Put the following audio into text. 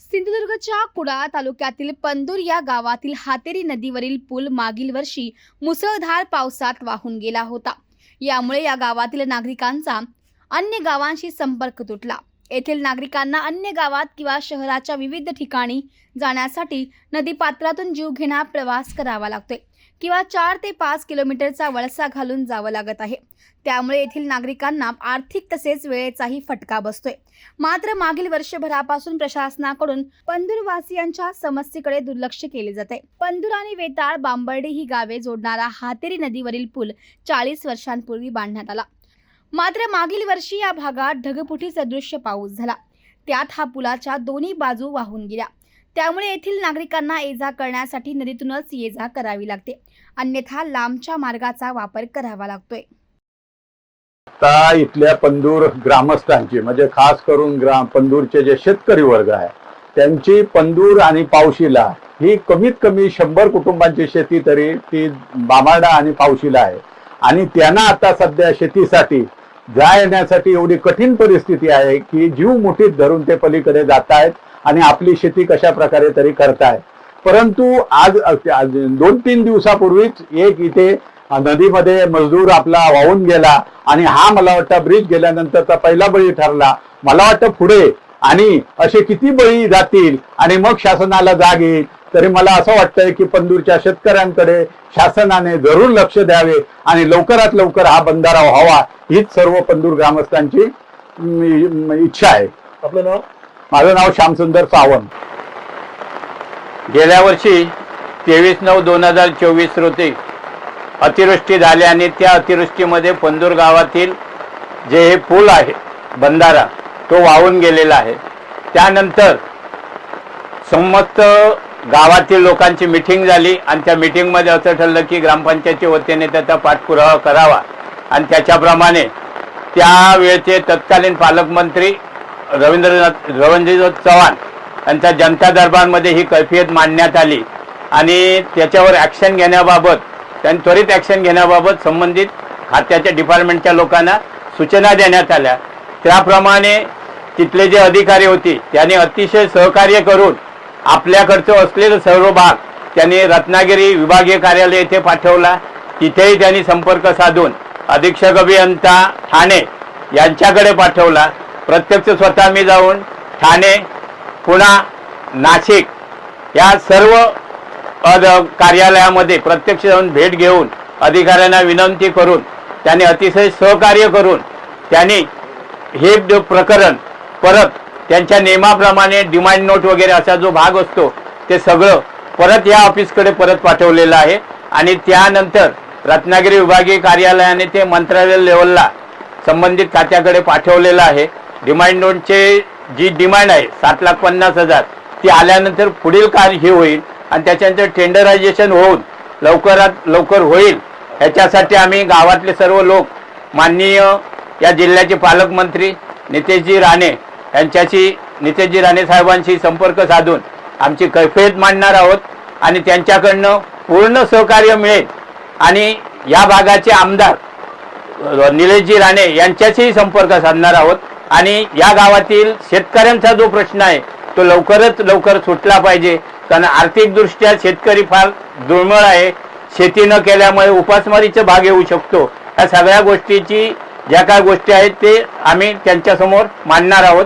सिंधुदुर्गच्या कुडाळ तालुक्यातील पंदूर या गावातील हातेरी नदीवरील पूल मागील वर्षी मुसळधार पावसात वाहून गेला होता. यामुळे या गावातील नागरिकांचा अन्य गावांशी संपर्क तुटला. येथील नागरिकांना अन्य गावात किंवा शहराच्या विविध ठिकाणी जाण्यासाठी नदीपात्रातून जीव घेणा प्रवास करावा लागतोय. किंवा चार ते पाच किलोमीटरचा वळसा घालून जावं लागत आहे. त्यामुळे येथील नागरिकांना आर्थिक तसेच वेळेचाही फटका बसतोय. मात्र मागील वर्षभरापासून प्रशासनाकडून पंदूरवासियांच्या समस्येकडे दुर्लक्ष केले जाते पंदूर आणि वेताळ बांबर्डी ही गावे जोडणारा हातेरी नदीवरील पूल चाळीस वर्षांपूर्वी बांधण्यात आला. मात्र मागील वर्षी या भागात ढगफुटी सदृश्य पाऊस झाला. त्यात हा पुलाच्या दोन्ही बाजू वाहून गेल्या. त्यामुळे येथील नागरिकांना ये जा करण्यासाठी नदीतूनच ये जा करावी लागते. अन्यथा लांबच्या मार्गाचा वापर करावा लागतोय. आता इथल्या पंदूर ग्रामस्थांची म्हणजे खास करून ग्राम पंदूरचे जे शेतकरी वर्ग आहे त्यांची पंदूर आणि पावशीला ही कमीत कमी शंभर कुटुंबांची शेती तरी ती बामाडा आणि पावशीला आहे. आणि त्यांना आता सध्या शेतीसाठी जा येण्यासाठी एवढी कठीण परिस्थिती आहे की जीव मुठीत धरून ते पलीकडे जात आहेत आणि आपली शेती कशा प्रकारे तरी करताय. परंतु आज आज दोन तीन दिवसापूर्वीच एक इथे नदीमध्ये मजदूर आपला वाहून गेला आणि हा मला वाटतं ब्रिज गेल्यानंतरचा पहिला बळी ठरला. मला वाटतं पुढे आणि असे किती बळी जातील आणि मग शासनाला जाग येईल तरी मला असं वाटतंय की पंदूरच्या शेतकऱ्यांकडे शासनाने जरूर लक्ष द्यावे आणि लवकरात लवकर हा बंधारा व्हावा हीच सर्व पंदूर ग्रामस्थांची इच्छा आहे. आपलं नाव? माझं नाव श्यामसुंदर सावंत. गेल्या वर्षी तेवीस नऊ दोन हजार चोवीस रोजी अतिवृष्टी झाली आणि त्या अतिवृष्टीमध्ये पंदूर गावातील जे हे पूल आहे बंधारा तो वाहून गेलेला आहे. त्यानंतर समस्त गावातील लोकांची मिटिंग झाली आणि त्या मिटिंगमध्ये असं ठरलं की ग्रामपंचायतच्या वतीने त्याचा पाठपुरावा करावा. आणि त्याच्याप्रमाणे त्यावेळेचे तत्कालीन पालकमंत्री रवींद्रनाथ रवींद्रनाथ चव्हाण यांच्या जनता दरबारमध्ये ही कैफियत मांडण्यात आली. आणि त्याच्यावर ॲक्शन घेण्याबाबत त्यांनी त्वरित ॲक्शन घेण्याबाबत संबंधित खात्याच्या डिपार्टमेंटच्या लोकांना सूचना देण्यात आल्या. त्याप्रमाणे तिथले जे अधिकारी होते त्यांनी अतिशय सहकार्य करून आपल्याकडचं असलेलं सर्व भाग त्यांनी रत्नागिरी विभागीय कार्यालय येथे पाठवला. तिथेही त्यांनी संपर्क साधून अधीक्षक अभियंता ठाणे यांच्याकडे पाठवला. प्रत्यक्ष स्वतः मी जाऊन ठाणे पुणा नाशिक या सर्व अद कार्यालयामध्ये प्रत्यक्ष जाऊन भेट घेऊन अधिकाऱ्यांना विनंती करून त्यांनी अतिशय सहकार्य करून त्यांनी हे प्रकरण परत त्यांच्या नियमाप्रमाणे डिमांड नोट वगैरे असा जो भाग असतो ते सगळं परत या ऑफिसकडे परत पाठवलेलं आहे. आणि त्यानंतर रत्नागिरी विभागीय कार्यालयाने ते मंत्रालय लेवलला संबंधित खात्याकडे पाठवलेलं आहे. डिमांड नोटचे जी डिमांड आहे सात लाख पन्नास हजार. ती आल्यानंतर पुढील कार्य हे होईल आणि त्याच्यानंतर टेंडरायझेशन होऊन लवकरात लवकर होईल. ह्याच्यासाठी आम्ही गावातले सर्व लोक माननीय या जिल्ह्याचे पालकमंत्री नितेशजी राणे यांच्याशी नितेशजी राणे साहेबांशी संपर्क साधून आमची कैफियत मांडणार आहोत आणि त्यांच्याकडनं पूर्ण सहकार्य मिळेल. आणि या भागाचे आमदार निलेशजी राणे यांच्याशीही संपर्क साधणार आहोत. आणि या गावातील शेतकऱ्यांचा जो प्रश्न आहे तो लवकरच लवकर सुटला पाहिजे. कारण आर्थिकदृष्ट्या शेतकरी फार दुर्मिळ आहे. शेती न केल्यामुळे उपासमारीचा भाग येऊ शकतो. या सगळ्या गोष्टीची ज्या काय गोष्टी आहेत ते आम्ही त्यांच्यासमोर मांडणार आहोत.